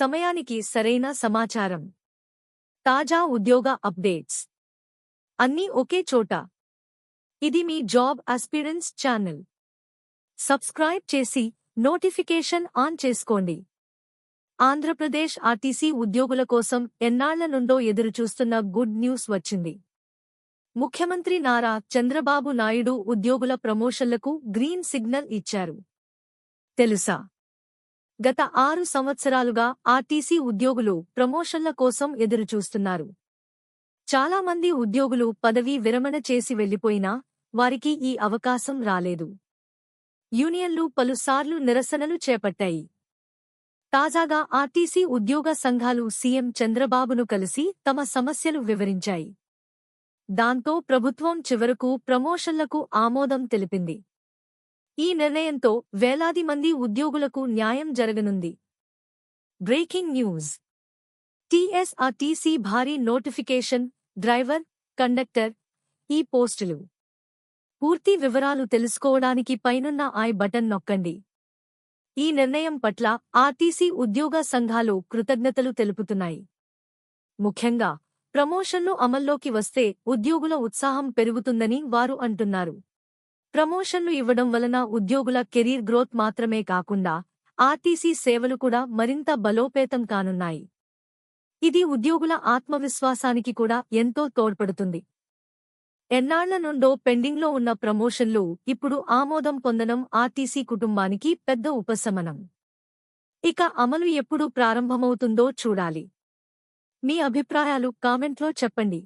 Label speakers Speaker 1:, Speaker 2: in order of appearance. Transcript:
Speaker 1: సమయానికి సరైన సమాచారం. తాజా ఉద్యోగ అప్డేట్స్. అన్నీ ఒకే చోట. ఇది మీ జాబ్ అస్పిరెన్స్ ఛానల్. సబ్స్క్రైబ్ చేసి నోటిఫికేషన్ ఆన్ చేసుకోండి. ఆంధ్రప్రదేశ్ ఆర్టీసీ ఉద్యోగుల కోసం ఎన్నాళ్ళ నుండో ఎదురుచూస్తున్న గుడ్ న్యూస్ వచ్చింది. ముఖ్యమంత్రి నారా చంద్రబాబు నాయుడు ఉద్యోగుల ప్రమోషన్లకు గ్రీన్ సిగ్నల్ ఇచ్చారు. తెలుసా? గత ఆరు సంవత్సరాలుగా ఆర్టీసీ ఉద్యోగులు ప్రమోషన్ల కోసం ఎదురుచూస్తున్నారు. చాలామంది ఉద్యోగులు పదవీ విరమణ చేసి వెళ్ళిపోయినా వారికి ఈ అవకాశం రాలేదు. యూనియన్లు పలుసార్లు నిరసనలు చేపట్టాయి. తాజాగా ఆర్టీసీ ఉద్యోగ సంఘాలు సీఎం చంద్రబాబును కలిసి తమ సమస్యలు వివరించాయి. దాంతో ప్రభుత్వం చివరకు ప్రమోషన్లకు ఆమోదం తెలిపింది. ఈ నిర్ణయంతో వేలాది మంది ఉద్యోగులకు న్యాయం జరగనుంది. Breaking news. టీఎస్ఆర్టీసీ భారీ నోటిఫికేషన్ డ్రైవర్ కండక్టర్ ఈ పోస్టులు. పూర్తి వివరాలు తెలుసుకోవడానికి పైనున్న ఐ బటన్ నొక్కండి. ఈ నిర్ణయం పట్ల ఆర్టీసీ ఉద్యోగ సంఘాలు కృతజ్ఞతలు తెలుపుతున్నాయి. ముఖ్యంగా ప్రమోషన్లు అమల్లోకి వస్తే ఉద్యోగుల ఉత్సాహం పెరుగుతుందని వారు అంటున్నారు. ప్రమోషన్లు ఇవ్వడం వలన ఉద్యోగుల కెరీర్ గ్రోత్ మాత్రమే కాకుండా ఆర్టీసీ సేవలు కూడా మరింత బలోపేతం కానున్నాయి. ఇది ఉద్యోగుల ఆత్మవిశ్వాసానికి కూడా ఎంతో తోడ్పడుతుంది. ఎన్నాళ్ళ నుండో పెండింగ్లో ఉన్న ప్రమోషన్లు ఇప్పుడు ఆమోదం పొందడం ఆర్టీసీ కుటుంబానికి పెద్ద ఉపశమనం. ఇక అమలు ఎప్పుడు ప్రారంభమవుతుందో చూడాలి. మీ అభిప్రాయాలు కామెంట్లో చెప్పండి.